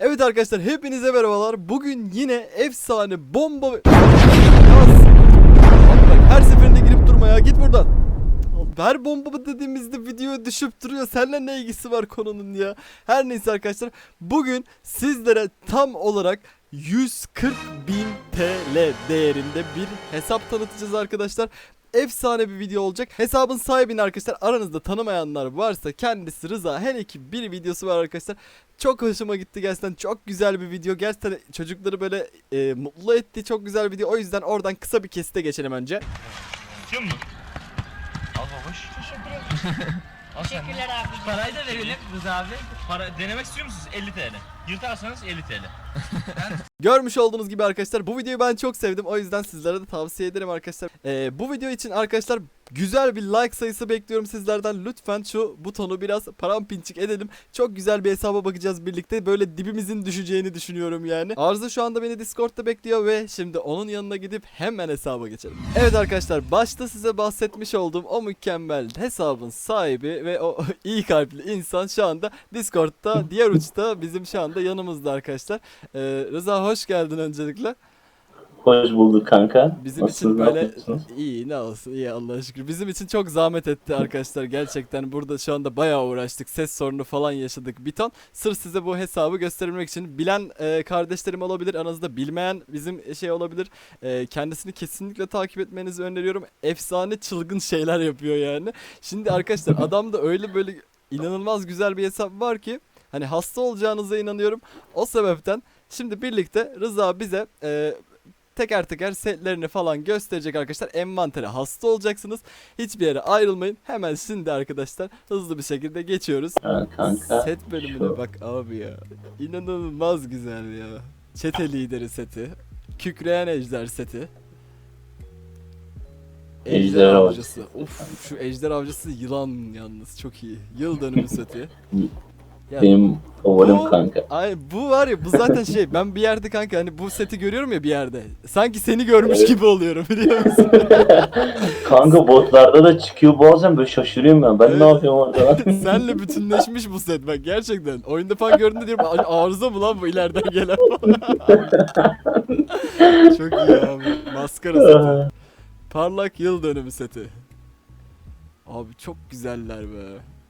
Evet arkadaşlar hepinize merhabalar. Bugün yine efsane bomba... Her seferinde girip durma ya git buradan. Her bomba dediğimizde video düşüp duruyor. Seninle ne ilgisi var konunun ya? Her neyse arkadaşlar bugün sizlere tam olarak 140 bin TL değerinde bir hesap tanıtacağız arkadaşlar. Efsane bir video olacak. Hesabın sahibini arkadaşlar aranızda tanımayanlar varsa kendisi Rıza hele ki bir videosu var arkadaşlar. Çok hoşuma gitti gerçekten çok güzel bir video. Gerçekten çocukları böyle e, mutlu etti çok güzel bir video. O yüzden oradan kısa bir kesite geçelim önce. İstiyor musun? Al babuş. Teşekkür ederim. Al sen de. Teşekkürler abi. Parayı da verelim Rıza abi. Para denemek istiyor musunuz? 50 TL. Yırtarsanız 50 TL. Görmüş olduğunuz gibi arkadaşlar bu videoyu ben çok sevdim. O yüzden sizlere de tavsiye ederim arkadaşlar. Ee, bu video için arkadaşlar güzel bir like sayısı bekliyorum sizlerden. Lütfen şu butonu biraz parampinçik edelim. Çok güzel bir hesaba bakacağız birlikte. Böyle dibimizin düşeceğini düşünüyorum yani. Arzu şu anda beni Discord'da bekliyor ve şimdi onun yanına gidip hemen hesaba geçelim. Evet arkadaşlar başta size bahsetmiş olduğum o mükemmel hesabın sahibi ve o iyi kalpli insan şu anda Discord'da diğer uçta bizim şu anda yanımızda arkadaşlar. Ee, Rıza hoş geldin öncelikle. Hoş bulduk kanka. Bizim Nasılsınız, için böyle iyi ne olsun iyi Allah'a şükür. Bizim için çok zahmet etti arkadaşlar gerçekten burada şu anda bayağı uğraştık. Ses sorunu falan yaşadık bir ton. Sırf size bu hesabı göstermek için bilen e, kardeşlerim olabilir aranızda bilmeyen bizim şey olabilir. E, kendisini kesinlikle takip etmenizi öneriyorum. Efsane çılgın şeyler yapıyor yani. Şimdi arkadaşlar adamda öyle böyle inanılmaz güzel bir hesap var ki hani hasta olacağınıza inanıyorum. O sebepten şimdi birlikte Rıza bize e, teker teker setlerini falan gösterecek arkadaşlar. Envantere hasta olacaksınız. Hiçbir yere ayrılmayın. Hemen şimdi arkadaşlar hızlı bir şekilde geçiyoruz. Ha, kanka. Set bölümüne bak abi ya. İnanılmaz güzel ya. Çete lideri seti. Kükreyen ejder seti. Ejder avcısı. avcısı. Uf şu ejder avcısı yılan yalnız çok iyi. Yıl dönümü seti. Ya, Benim favorim Bu- kanka. Ay bu var ya bu zaten şey ben bir yerde kanka hani bu seti görüyorum ya bir yerde. Sanki seni görmüş Evet. gibi oluyorum biliyor musun? kanka botlarda da çıkıyor bazen böyle şaşırıyorum ben. Ben Evet. ne yapıyorum orada? Senle bütünleşmiş bu set bak gerçekten. Oyunda falan gördüğümde diyorum "A- arıza mı lan bu ileriden gelen. Çok iyi abi. Maskara seti. Parlak yıl dönümü seti. Abi çok güzeller be.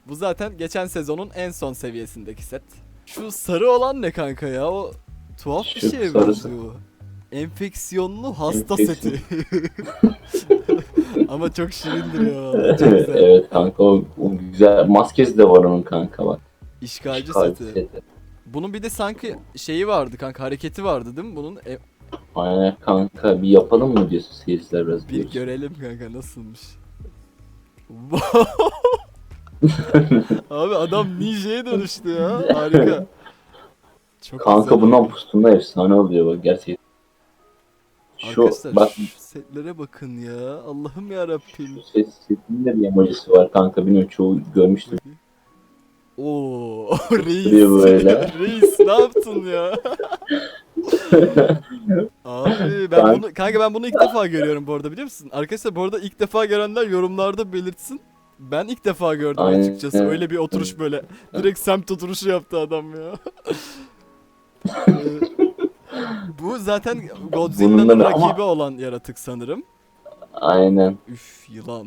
Bu zaten geçen sezonun en son seviyesindeki set. Şu sarı olan ne kanka ya? O tuhaf bir Şu şeye sarısı. benziyor. Enfeksiyonlu hasta Enfeksiyon. seti. Ama çok şirindir ya. Çok evet, güzel. evet kanka o, o güzel. Maskesi de var onun kanka bak. İşgalci Şikayet seti. seti. Bunun bir de sanki şeyi vardı kanka hareketi vardı değil mi bunun? E, Aynen kanka bir yapalım mı diyorsun seyirciler biraz bir diyorsun. görelim kanka nasılmış. Abi adam ninja'ya dönüştü ya. Harika. Çok Kanka güzel. bundan pustunda efsane oluyor bak gerçekten. Şu Arkadaşlar bak şu setlere bakın ya. Allah'ım ya Rabbim. ses setinin de bir emojisi var kanka bilmiyorum çoğu görmüştür. Oo Duruyor reis. böyle. reis ne yaptın ya? Abi ben Kanka- bunu kanka ben bunu ilk defa görüyorum bu arada biliyor musun? Arkadaşlar bu arada ilk defa görenler yorumlarda belirtsin. Ben ilk defa gördüm Aynen. açıkçası. Öyle bir oturuş böyle. Direkt semt oturuşu yaptı adam ya. Ee, bu zaten Godzilla'nın da- ama- rakibi olan yaratık sanırım. Aynen. Üf yılan.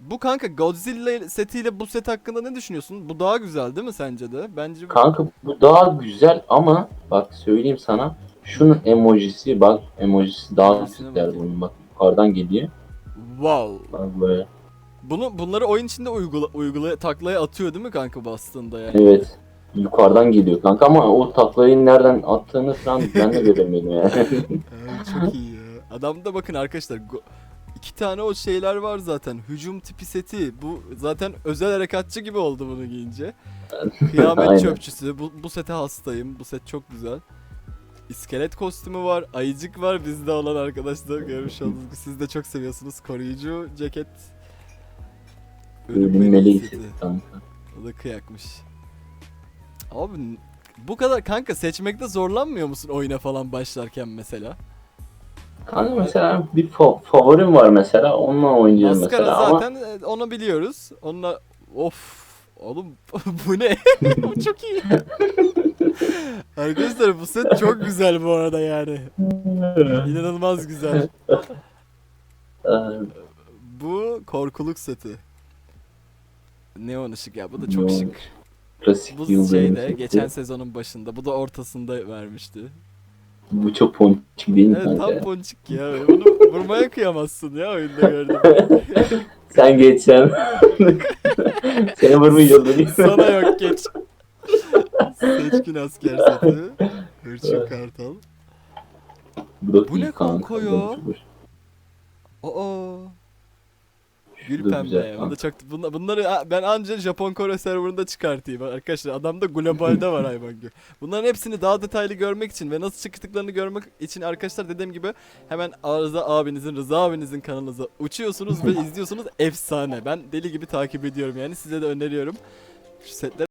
Bu kanka Godzilla setiyle bu set hakkında ne düşünüyorsun? Bu daha güzel değil mi sence de? Bence Kanka bu daha güzel ama bak söyleyeyim sana şunun emojisi bak emojisi daha güzel bunun bak yukarıdan geliyor. wow. Bak böyle. Bunu bunları oyun içinde uygula uygulaya taklaya atıyor değil mi kanka bastığında yani? Evet. Yukarıdan geliyor kanka ama o taklayı nereden attığını falan ben de göremiyorum yani. Evet, çok iyi ya. Adamda bakın arkadaşlar iki tane o şeyler var zaten. Hücum tipi seti. Bu zaten özel harekatçı gibi oldu bunu giyince. Kıyamet çöpçüsü. Bu, bu sete hastayım. Bu set çok güzel. İskelet kostümü var. Ayıcık var bizde olan arkadaşlar. Görmüş olduğunuz gibi siz de çok seviyorsunuz. Koruyucu ceket. Seti. kanka. O da kıyakmış. Abi bu kadar kanka seçmekte zorlanmıyor musun oyuna falan başlarken mesela? Kanka mesela bir fa- favorim var mesela onunla oynayacağım Maskara mesela ama zaten e, onu biliyoruz. Onunla of oğlum bu ne? Bu çok iyi. Arkadaşlar bu set çok güzel bu arada yani. İnanılmaz güzel. Bu korkuluk seti. Neon ışık ya bu da çok Neon şık. Klasik Bu şeyde geçen sezonun başında bu da ortasında vermişti. Bu çok ponçik değil mi Evet tam ponçik ya. Bunu vurmaya kıyamazsın ya oyunda gördüm. Sen geçsen. Seni vurmayacağız değil mi? Sana yok geç. Seçkin asker seti. Hırçın kartal. Bu, da Bu ne kanka ya? Aa. Gül da pembe. ya. kanka. Bunda çok bunla- bunları ben anca Japon Kore serverında çıkartayım arkadaşlar. Adamda globalde var hayvan gibi. Bunların hepsini daha detaylı görmek için ve nasıl çıktıklarını görmek için arkadaşlar dediğim gibi hemen Arıza abinizin, Rıza abinizin kanalınıza uçuyorsunuz ve izliyorsunuz. Efsane. Ben deli gibi takip ediyorum yani size de öneriyorum. Şu setler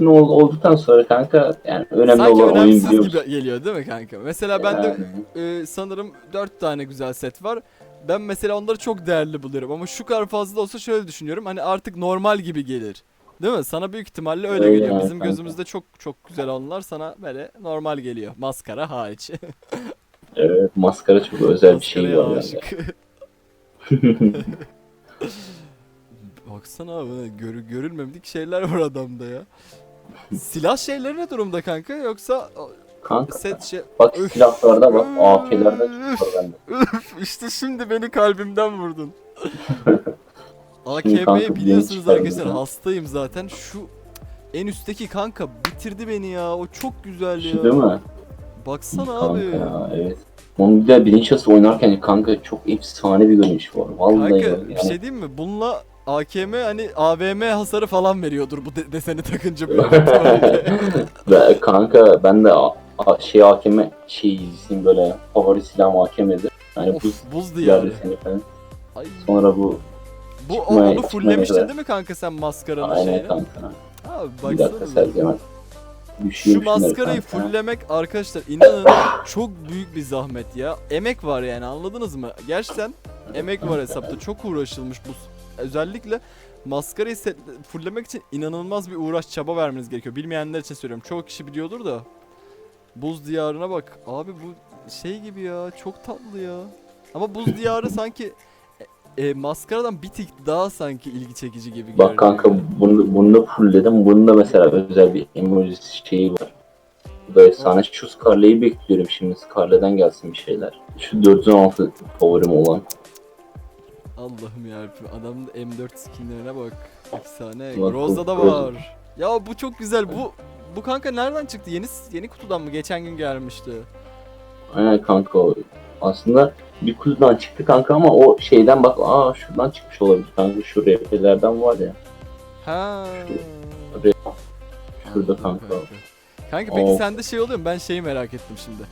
olduktan sonra kanka yani önemli sanki olan oyun önemsiz biliyor musun? gibi geliyor değil mi kanka? Mesela bende e, sanırım 4 tane güzel set var. Ben mesela onları çok değerli buluyorum ama şu kadar fazla olsa şöyle düşünüyorum. Hani artık normal gibi gelir. Değil mi? Sana büyük ihtimalle öyle Öyle geliyor. yani Bizim kanka. gözümüzde çok çok güzel olanlar sana böyle normal geliyor. Maskara hariç. Evet maskara çok özel bir şey Maskaraya var aşık. Baksana abi gör, görülmedik şeyler var adamda ya. Silah şeyleri ne durumda kanka yoksa Kanka set şey bak Üf. silahlarda bak AK'lerde Üf. bende. İşte şimdi beni kalbimden vurdun. Kanka AKM'yi biliyorsunuz çıkardım arkadaşlar ben. hastayım zaten. Şu en üstteki kanka bitirdi beni ya. O çok güzel ya. Şu değil mi? Baksana Kanka abi. ya evet. Onun bir de bilinçaltı oynarken kanka çok efsane bir görünüş var. Vallahi Kanka yani. bir şey diyeyim mi? Bununla AKM hani AVM hasarı falan veriyordur bu de- deseni takınca büyük ihtimalle. Ve kanka ben de a- a- şey hakeme şey izleyeyim böyle favori silahım hakemedir. Yani bu of buz diyarı. falan. Ay, Sonra bu bu o- çıkmaya- onu çıkmaya fulllemiştin kadar. değil mi kanka sen maskaranın aynen şeyini? kanka. Abi Bir dakika baksana. Sercan. Şu şunları maskarayı kanka. fulllemek arkadaşlar inanın çok büyük bir zahmet ya. Emek var yani anladınız mı? Gerçekten emek var hesapta. Çok uğraşılmış bu. Özellikle maskarayı set, fulllemek için inanılmaz bir uğraş çaba vermeniz gerekiyor. Bilmeyenler için söylüyorum. Çoğu kişi biliyordur da. Buz diyarına bak. Abi bu şey gibi ya. Çok tatlı ya. Ama buz diyarı sanki e, e, maskaradan bir tık daha sanki ilgi çekici gibi görünüyor. Bak kanka bunu, bunu da fullledim. Bunun da mesela özel bir emoji şeyi var. Bu da efsane. Şu Scarlet'i bekliyorum şimdi. Scarlet'den gelsin bir şeyler. Şu 416 favorim olan. Allah'ım yarabbim adamın M4 skinlerine bak. Efsane. Bak, Groza da var. Ya bu çok güzel. Bu bu kanka nereden çıktı? Yeni yeni kutudan mı? Geçen gün gelmişti. Aynen kanka o. Aslında bir kutudan çıktı kanka ama o şeyden bak aa şuradan çıkmış olabilir kanka şu RP'lerden var ya. Ha. Şurada Anladım kanka. Kanka peki O- sende şey oluyor mu? Ben şeyi merak ettim şimdi.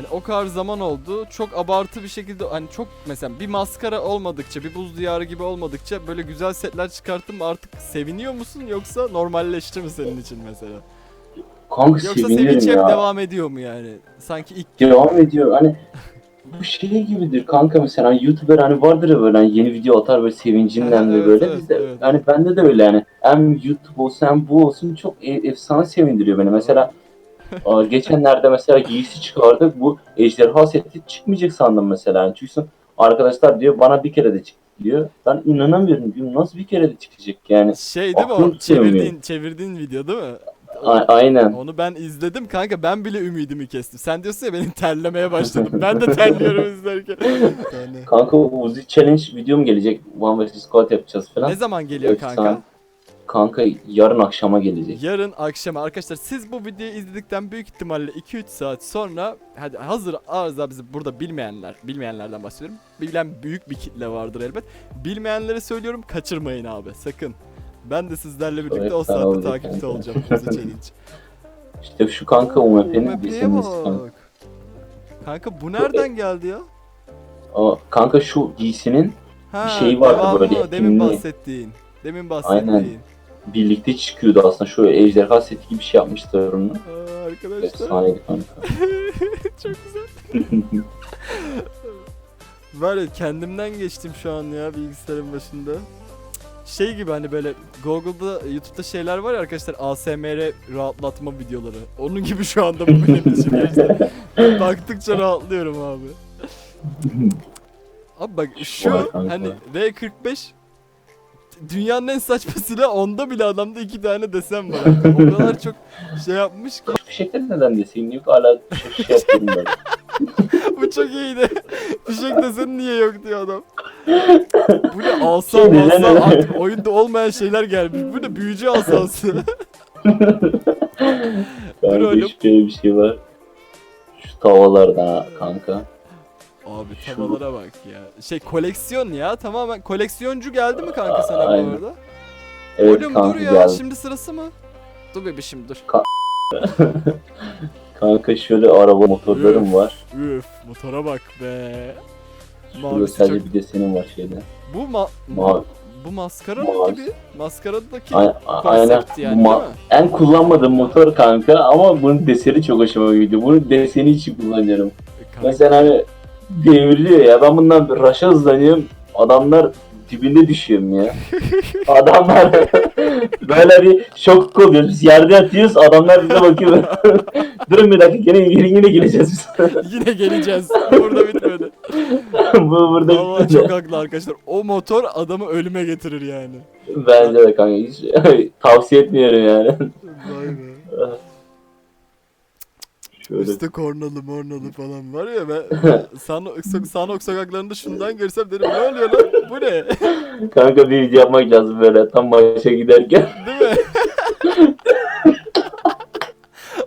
Hani o kadar zaman oldu. Çok abartı bir şekilde hani çok mesela bir maskara olmadıkça, bir buz diyarı gibi olmadıkça böyle güzel setler çıkarttın mı artık seviniyor musun yoksa normalleşti mi senin için mesela? Kanka Yoksa sevinç hep devam ediyor mu yani? Sanki ilk Devam ediyor hani bu şey gibidir kanka mesela hani YouTuber hani vardır ya böyle hani yeni video atar böyle sevincinden de evet, böyle evet, bizde evet. hani bende de öyle yani hem YouTube olsun hem bu olsun çok e- efsane sevindiriyor beni mesela aa, geçenlerde mesela giysi çıkardık bu ejderha seti çıkmayacak sandım mesela yani çünkü arkadaşlar diyor bana bir kere de çıktı diyor ben inanamıyorum diyorum nasıl bir kere de çıkacak yani şey değil mi o çevirdiğin çevirdiğin video değil mi? A- aynen Onu ben izledim kanka ben bile ümidimi kestim. Sen diyorsun ya benim terlemeye başladım. ben de terliyorum izlerken. Yani. kanka Uzi Challenge videom gelecek One vs Squad yapacağız falan Ne zaman geliyor kanka? Kanka yarın akşama gelecek Yarın akşam arkadaşlar siz bu videoyu izledikten büyük ihtimalle 2-3 saat sonra hadi hazır arıza bizi burada bilmeyenler bilmeyenlerden bahsediyorum. Bilen büyük bir kitle vardır elbet. Bilmeyenlere söylüyorum kaçırmayın abi sakın. Ben de sizlerle birlikte Evet, o saatte takipte olacağım. İşte şu kanka UMP'nin bir bak. Kanka bu nereden geldi ya? Aa, kanka şu giysinin Ha, şeyi vardı böyle, Demin filmli. bahsettiğin. Demin bahsettiğin. Aynen. Birlikte çıkıyordu aslında. Şu ejderha seti gibi bir şey yapmışlar onu. Aa, arkadaşlar. Efsaneydi kanka. Çok güzel. Var ya kendimden geçtim şu an ya bilgisayarın başında. Şey gibi hani böyle Google'da, YouTube'da şeyler var ya arkadaşlar ASMR rahatlatma videoları. Onun gibi şu anda bu benim için gerçekten. Baktıkça rahatlıyorum abi. Abi bak şu hani R45 dünyanın en saçma silahı onda bile adamda iki tane desen var. O kadar çok şey yapmış ki. Fişekler neden deseyim yok hala bir şey yapıyorum ben. Bu çok iyiydi. Fişek deseni niye yok diyor adam. Bu ne asa Şey desene. artık oyunda olmayan şeyler gelmiş. Bu ne büyücü asası. Kanka oğlum. şöyle bir şey var. Şu tavalardan kanka. Abi Şu- tavalara bak ya. Şey koleksiyon ya tamamen koleksiyoncu geldi mi kanka sana bu Aynen. arada? Evet Oğlum kanka dur ya geldi. şimdi sırası mı? Dur bebişim dur. Kanka şöyle araba motorlarım Üf. var. Üf motora bak be. Şurada Mavisi sadece çok... bir desenim var şeyde. Bu ma... Mavi. Bu maskara Mavi. gibi. Maskaradaki a- aynen. konsept yani Bu ma- değil mi? En kullanmadığım motor kanka ama bunun deseni çok hoşuma gidiyor. Bunun deseni için kullanıyorum. E, Kanka, Mesela hani devriliyor ya ben bundan raşa hızlanıyorum. Adamlar dibinde düşüyorum ya. Adamlar böyle bir şok oluyoruz. Biz yerde yatıyoruz adamlar bize bakıyor. Durun bir dakika yine, yine, yine geleceğiz biz. Yine geleceğiz. Burada bitmedi. Bu burada Vallahi çok haklı arkadaşlar. O motor adamı ölüme getirir yani. Bence de kanka hiç tavsiye etmiyorum yani. Vay be. Şöyle Üstte kornalı mornalı falan var ya ben Sanok, Sanok sokaklarında şundan görsem derim ne oluyor lan bu ne kanka bir video yapmak lazım böyle tam maça giderken. değil mi?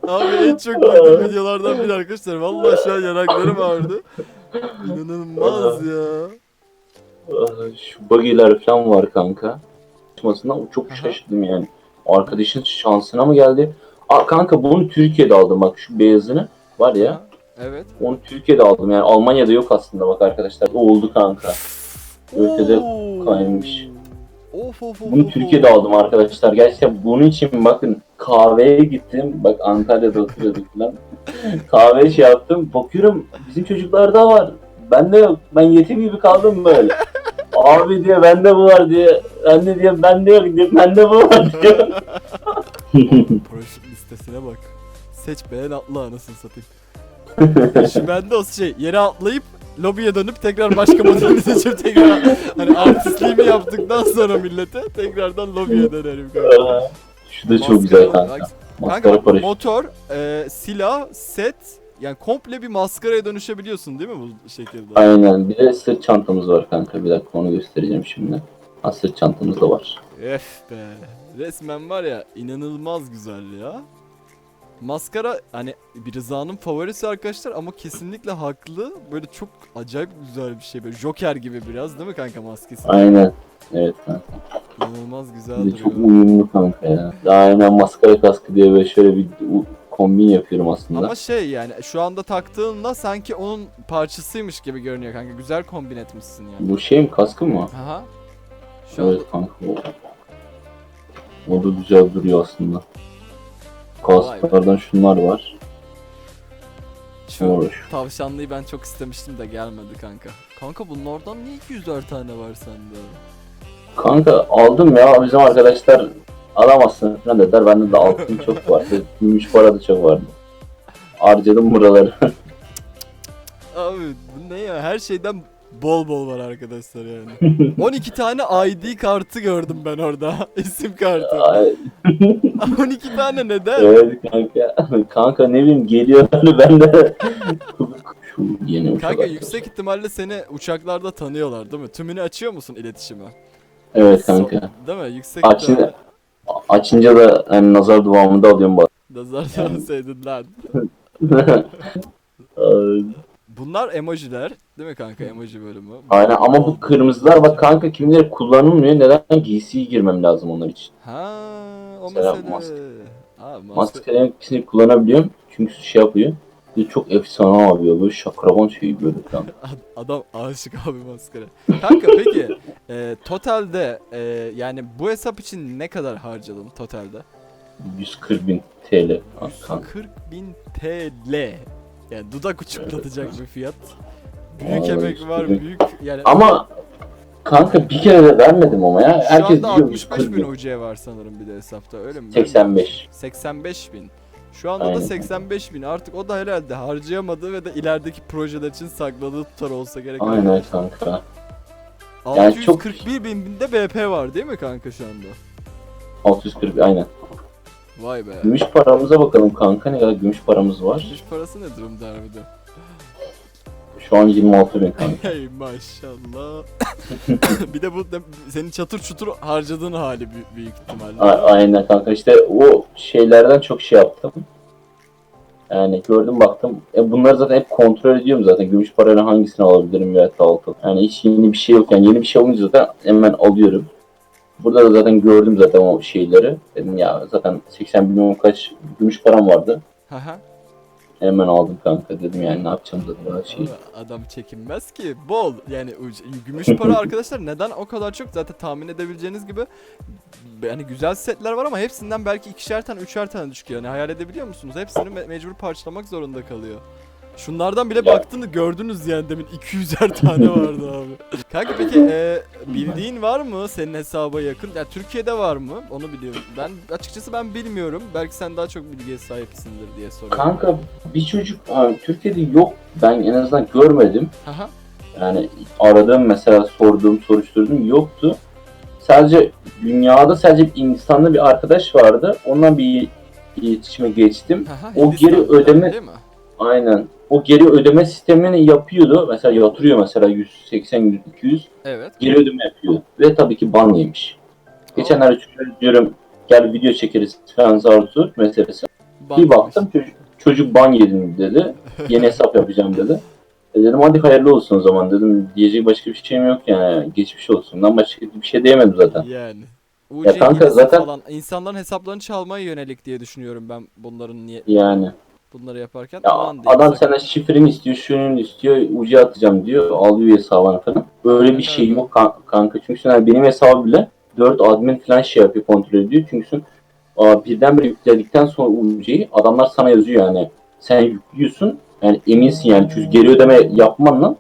Abi en çok gördüğüm videolardan biri arkadaşlar. Vallahi şu an yanaklarım ağrıdı. İnanılmaz ya. Şu buggy'ler falan var kanka. Çıkmasından çok şaşırdım yani. Arkadaşın şansına mı geldi? Aa kanka bunu Türkiye'de aldım bak şu beyazını var ya. Evet. Onu Türkiye'de aldım yani Almanya'da yok aslında bak arkadaşlar. O oldu kanka. Ötede kaymış. Of of of. Bunu of, Türkiye'de of. aldım arkadaşlar. Gerçekten bunun için bakın kahveye gittim. Bak Antalya'da oturuyorduk falan. Kahveye şey yaptım. Bakıyorum bizim çocuklarda var. Bende yok. Ben yetim gibi kaldım böyle. Abi diyor bende bu var diye. Ben de diyor bende yok diyor. Bende bu var diyor. Listesine bak. Seç beğen atla anasını satayım. Şu bende o şey yere atlayıp lobiye dönüp tekrar başka modelini seçip tekrar hani artistliğimi yaptıktan sonra millete tekrardan lobiye dönerim kanka. Şu da çok güzel kanka. Kanka motor, e, silah, set, yani komple bir maskaraya dönüşebiliyorsun değil mi bu şekilde? Aynen. Bir de sırt çantamız var kanka. Bir dakika onu göstereceğim şimdi. Ha sırt çantamız da var. Öf be. Resmen var ya inanılmaz güzel ya. Maskara hani bir Rıza'nın favorisi arkadaşlar ama kesinlikle haklı. Böyle çok acayip güzel bir şey böyle Joker gibi biraz değil mi kanka maskesi? Aynen. Evet kanka. İnanılmaz güzel de çok duruyor. uyumlu kanka ya. Aynen maskara kaskı diye böyle şöyle bir kombin yapıyorum aslında. Ama şey yani şu anda taktığında sanki onun parçasıymış gibi görünüyor kanka. Güzel kombin etmişsin yani. Bu şey mi kaskı mı? Aha. Şu anda Evet kanka. O, o da güzel duruyor aslında. Kasklardan şunlar var. şu Hoş. tavşanlıyı ben çok istemiştim de gelmedi kanka. Kanka bunlardan niye 204 tane var sende? Kanka aldım ya bizim arkadaşlar alamazsın falan dediler. Bende de altın çok vardı. Gümüş para da çok vardı. Harcadım buraları. Abi bu ne ya? Her şeyden bol bol var arkadaşlar yani. 12 tane ID kartı gördüm ben orada. İsim kartı. Ay, 12 tane neden? evet kanka. Kanka ne bileyim geliyor hani ben de yeni uçak Kanka yüksek ihtimalle seni uçaklarda tanıyorlar değil mi? Tümünü açıyor musun iletişime? Evet kanka. So- değil mi? Yüksek Açın- ihtimalle Açınca da hani nazar duvağımı da alıyorum bak. nazar dönseydin lan. Ay, Bunlar emojiler değil mi kanka emoji bölümü? Aynen ama bu kırmızılar bak kanka kimileri kullanılmıyor. Neden giysiye girmem lazım onlar için. Ha o mesele. maske. Ha, maske. Maskenin ikisini kullanabiliyorum. Çünkü şey yapıyor. Bir de çok efsane abi ya. Böyle şakraban şeyi böyle. Ad- Adam aşık abi maskara. Kanka peki e, totalde e, yani bu hesap için ne kadar harcadın totalde? 140 bin TL. Kanka. 140 bin TL. Yani dudak uçuklatacak bir fiyat. Büyük Vallahi emek var, 140 bin. büyük yani. Ama kanka bir kere de vermedim ama ya. şu Herkes anda diyor 65 140 bin bin. UC var sanırım bir de hesapta öyle mi? Ben- 85. 85 bin. Şu anda da Aynen. 85 bin. Artık o da herhalde harcayamadığı ve de ilerideki projeler için sakladığı tutar olsa gerek. Aynen kanka. Yani çok- 641 bin binde BP var değil mi kanka şu anda? 640 aynen. Vay be. Gümüş paramıza bakalım kanka. Ne kadar gümüş paramız var? Gümüş parası ne durumda harbiden? Şu an 26 bin kanka. Hey maşallah. bir de bu senin çatır çutur harcadığın hali büyük, büyük ihtimalle. A- aynen kanka işte o şeylerden çok şey yaptım. Yani gördüm baktım. E bunları zaten hep kontrol ediyorum zaten. Gümüş parayla hangisini alabilirim veya da altın. Yani hiç yeni bir şey yok. Yani yeni bir şey olunca zaten hemen alıyorum. Burada da zaten gördüm zaten o şeyleri. Dedim ya zaten 80 milyon kaç gümüş param vardı. Haha. Hemen aldım kanka dedim yani ne yapacağım dedim her şeyi. Adam çekinmez ki. Bol yani gümüş para arkadaşlar neden o kadar çok zaten tahmin edebileceğiniz gibi yani güzel setler var ama hepsinden belki ikişer tane üçer tane düşüyor. Yani hayal edebiliyor musunuz? Hepsini me- mecbur parçalamak zorunda kalıyor. Şunlardan bile Ya. baktığını gördünüz yani demin 200'er tane vardı abi. Kanka peki e, bildiğin var mı senin hesaba yakın? Ya Türkiye'de var mı? Onu biliyorum. Ben açıkçası ben bilmiyorum. Belki sen daha çok bilgiye sahipsindir diye soruyorum. Kanka bir çocuk ha, Türkiye'de yok. Ben en azından görmedim. Haha. Yani aradığım mesela sorduğum soruşturduğum yoktu. Sadece dünyada sadece bir Hindistan'da bir arkadaş vardı. Ondan bir iletişime geçtim. Haha, O geri ödeme- değil mi? Aynen. O geri ödeme sistemini yapıyordu. Mesela yatırıyor mesela 180 100 200 Evet. geri ödeme yapıyor. Ve tabii ki ban yemiş. Geçenlerde çocuğa diyorum gel video çekeriz falan zartur meselesi. Bir baktım çocuk, çocuk ban yedim dedi. Yeni hesap yapacağım dedi. E dedim hadi hayırlı olsun o zaman dedim. Diyecek başka bir şeyim yok yani. Geçmiş olsun. Lan başka bir şey diyemedim zaten. Yani. Ya UC kanka hilesi zaten- falan insanların hesaplarını çalmaya yönelik diye düşünüyorum ben bunların niye Yani. Bunları yaparken. Ya Aman diyeyim, adam sakın. sana şifreni istiyor, şunu istiyor, ucu atacağım diyor. Alıyor hesabını falan. Böyle bir şey yok kan- kanka. Çünkü sen benim hesabı bile 4 admin falan şey yapıyor, kontrol ediyor. Çünkü sen aa, birdenbire yükledikten sonra UC'yi adamlar sana yazıyor yani. Sen yüklüyorsun. Yani eminsin yani. Çünkü geri ödeme yapmanla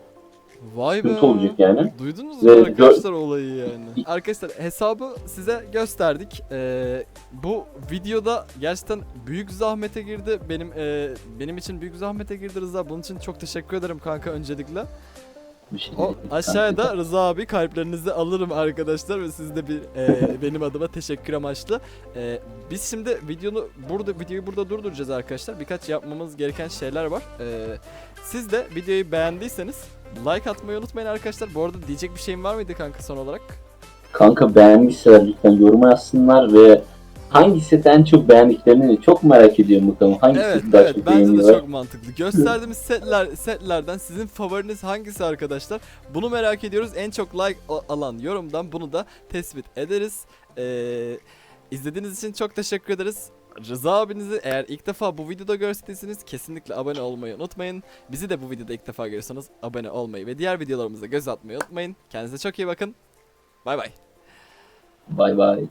Vay be. olacak yani. Duydunuz mu Ve arkadaşlar olayı yani? Arkadaşlar hesabı size gösterdik. Ee, bu videoda gerçekten büyük zahmete girdi. Benim e, benim için büyük zahmete girdi Rıza. Bunun için çok teşekkür ederim kanka öncelikle. Şey O değil. aşağıda Rıza abi kalplerinizi alırım arkadaşlar ve siz de bir e, benim adıma teşekkür amaçlı. E, biz şimdi videonu burada videoyu burada durduracağız arkadaşlar. Birkaç yapmamız gereken şeyler var. E, siz de videoyu beğendiyseniz like atmayı unutmayın arkadaşlar. Bu arada diyecek bir şeyim var mıydı kanka son olarak? Kanka beğenmişler lütfen yoruma yazsınlar ve hangi seti en çok beğendiklerini çok merak ediyorum bakalım. Hangi Evet daha evet çok bence de çok mantıklı. Gösterdiğimiz setler setlerden sizin favoriniz hangisi arkadaşlar? Bunu merak ediyoruz. En çok like alan yorumdan bunu da tespit ederiz. Ee, izlediğiniz için çok teşekkür ederiz. Rıza abinizi eğer ilk defa bu videoda görseniz kesinlikle abone olmayı unutmayın. Bizi de bu videoda ilk defa görüyorsanız abone olmayı ve diğer videolarımıza göz atmayı unutmayın. Kendinize çok iyi bakın. Bay bay. Bay bay.